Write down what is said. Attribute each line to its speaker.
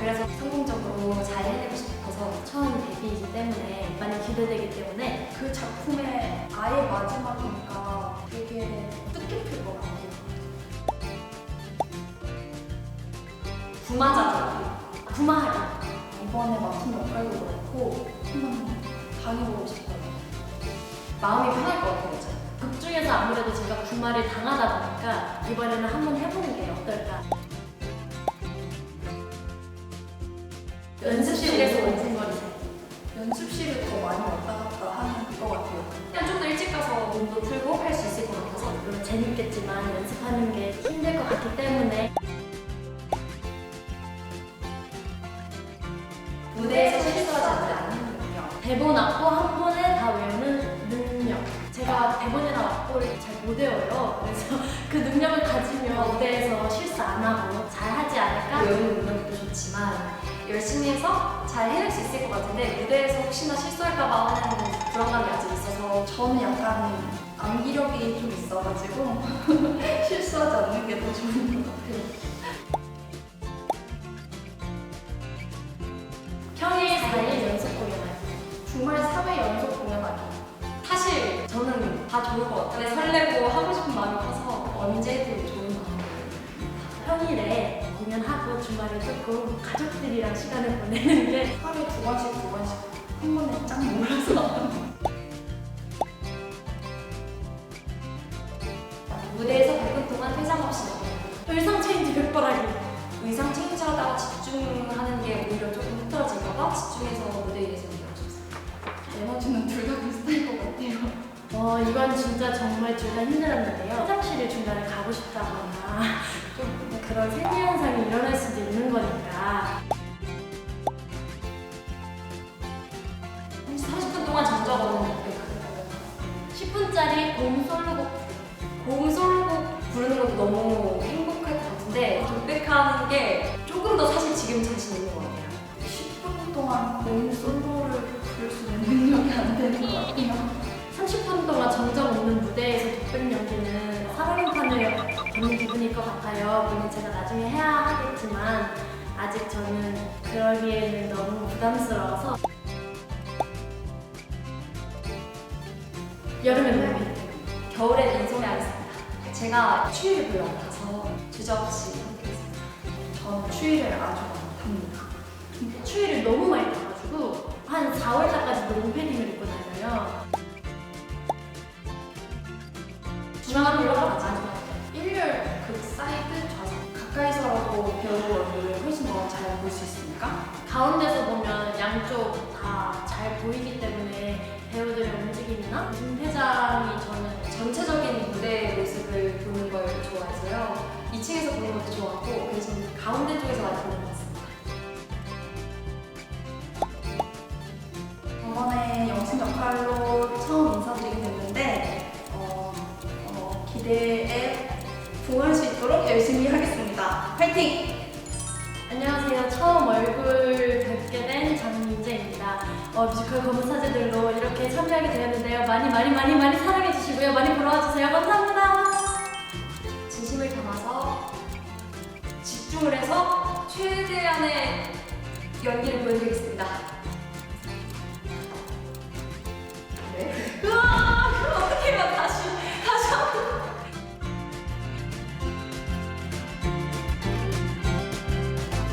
Speaker 1: 작품으로 잘 해내고 싶어서 처음 데뷔이기 때문에 많이 기대되기 때문에
Speaker 2: 그 작품의 아예 마지막이니까 되게 뜻깊을 것 같아요.
Speaker 1: 구마자죠. 구마하리.
Speaker 2: 이번에 맡은 역할도 그렇고 한번 당해보고 싶어요.
Speaker 1: 마음이 편할 것 같아요. 극 중에서 아무래도 제가 구마를 당하다 보니까 이번에는 한번 해보는 게 어떨까. 연습실에서 원생거리세요.
Speaker 2: 연습실을 더 많이 왔다 갔다 하는 것 같아요.
Speaker 1: 그냥 좀 더 일찍 가서 몸도 풀고 할 수 있을 것 같아서. 물론 재밌겠지만 연습하는 게 힘들 것 같기 때문에. 무대에서 실수하지 않는 능력. 대본 앞고 한 번에 다 외우는 능력. 제가 대본이나 앞고를 잘 못 외워요. 그래서 그 능력을 가지면 무대에서 실수 안 하고 잘 하지 않을까? 외우는 능력도 좋지만 열심히 해서 잘 해낼 수 있을 것 같은데 무대에서 혹시나 실수할까봐 하는 불안감이 아직 있어서
Speaker 2: 저는 약간 암기력이 좀 있어가지고 실수하지 않는 게 더 좋은 것 같아요.
Speaker 1: 평일 4일 연속 공연하기.
Speaker 2: 주말 3회 연속 공연하기.
Speaker 1: 사실 저는 다 좋을 것 같아요. 설레고 하고 싶은 마음이 커서 언제 해도 좋은 것 같아요. 평일에 공연하고 주말에 조금 가족들이랑 시간을 보내는 게
Speaker 2: 하루에 두 번씩 두 번씩 한 번에 짱 몰아서
Speaker 1: 무대에서 100분 동안 퇴장 없이 의상 체인지 100번 하기. 의상 체인지하다가 집중하는 게 오히려 조금 흐트러질까봐 집중해서 무대 진짜 정말 둘 다 힘들었는데요. 화장실을 중간에 가고 싶다거나 좀 그런 생리 현상이 일어날 수도 있는 거니까 40분 동안 목표 10분짜리 공 솔로곡 공 솔로곡 부르는 것도 너무 행복할 것 같은데 독백하는 게 조금 더 사실 지금 자신 있는 것 같아요.
Speaker 2: 10분 동안 본 솔로를 부를 수 있는 능력이 안 되는 것 같아요.
Speaker 1: 30분 동안 정적 없는 무대에서 독백 연기는 사랑판을 받는 기분일 것 같아요. 물론 제가 나중에 해야 하겠지만 아직 저는 그러기에는 너무 부담스러워서 여름에는 뭐 겨울에는 인소매 하겠습니다. 제가 추위를 안 타서 주저없이 선택했습니다.
Speaker 2: 저는 추위를 아주 못합니다.
Speaker 1: 추위를 너무 많이 타가지고 한 4월달까지 너무 패딩을 입고 다녀요. 중앙으로 올라가지
Speaker 2: 일렬 극 사이드 좌석 가까이서라도 배우 얼굴을 훨씬 더 잘 볼 수 있으니까
Speaker 1: 가운데서 보면 양쪽 다 잘 보이기 때문에 배우들의 움직임이나 회장이 저는 전체적인 무대 모습을 보는 걸 좋아해서요. 2층에서 보는 것도 좋았고 그래서 가운데 쪽에서 많이 보는 것 같습니다.
Speaker 2: 이번에 영신 역할로 처음 어, 기대에 부응할 수 있도록 열심히 하겠습니다. 파이팅!
Speaker 1: 안녕하세요. 처음 얼굴 뵙게 된 장민재입니다. 어, 뮤지컬 검은 사제들로 이렇게 참여하게 되었는데요. 많이 많이 많이 많이 사랑해 주시고요. 많이 보러 와 주세요. 감사합니다. 진심을 담아서 집중을 해서 최대한의 연기를 보여드리겠습니다.